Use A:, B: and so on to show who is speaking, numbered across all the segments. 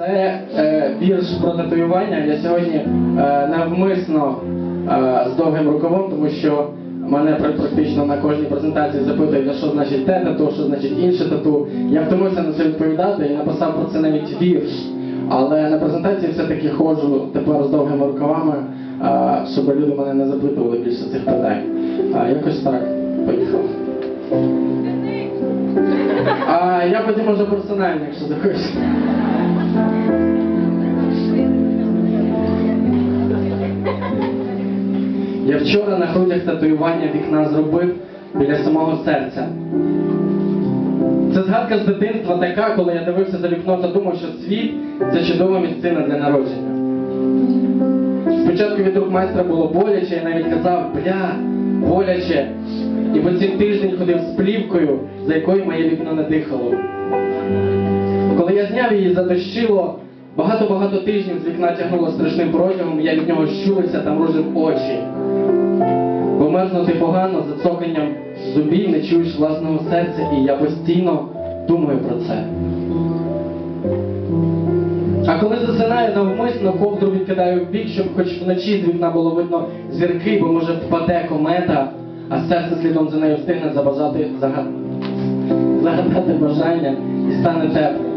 A: Це е, вірш про татуювання. Я сьогодні е, навмисно е, з довгим рукавом, тому що мене практично на кожній презентації запитують, що значить те тату, що значить інше тату. Я втомився на це відповідати і написав про це навіть вірш. Але на презентації все-таки ходжу тепер з довгими рукавами, е, щоб люди мене не запитували більше цих питань. А, якось так. Поїхав. А я потім може персонально, якщо захочеш. Я вчора на грудях татуювання вікна зробив біля самого серця. Це згадка з дитинства така, коли я дивився за вікно та думав, що світ це чудова місцина для народження. Спочатку від рук майстра було боляче, я навіть казав, бля, боляче. І по цілий тиждень ходив з плівкою, за якою моє вікно не дихало. Коли я зняв її, задощило, багато-багато тижнів з вікна тягнуло страшним протягом, я від нього щулився та мружив очі. Бо мерзнути погано, за цоканням зубів не чуєш власного серця, і я постійно думаю про це. А коли засинаю навмисно, ковдру відкидаю в бік, щоб хоч вночі з вікна було видно зірки, бо може впаде комета, а серце слідом за нею встигне забажати зага- загадати бажання і стане тепло.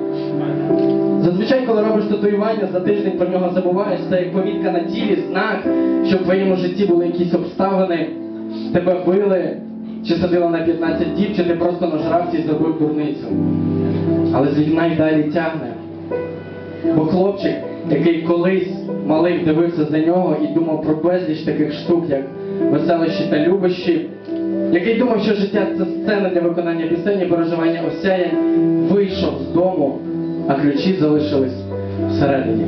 A: Зазвичай, коли робиш татуювання, за тиждень про нього забуваєш, це як помітка на тілі, знак, що в твоєму житті були якісь обставини, тебе били, чи садили на 15 діб, чи ти просто нажрався і зробив дурницю. Але з й далі тягне. Бо хлопчик, який колись малий дивився за нього і думав про безліч таких штук, як веселощі та любощі, який думав, що життя це сцена для виконання пісень і переживання осяянь, вийшов з дому, а ключі залишились всередині.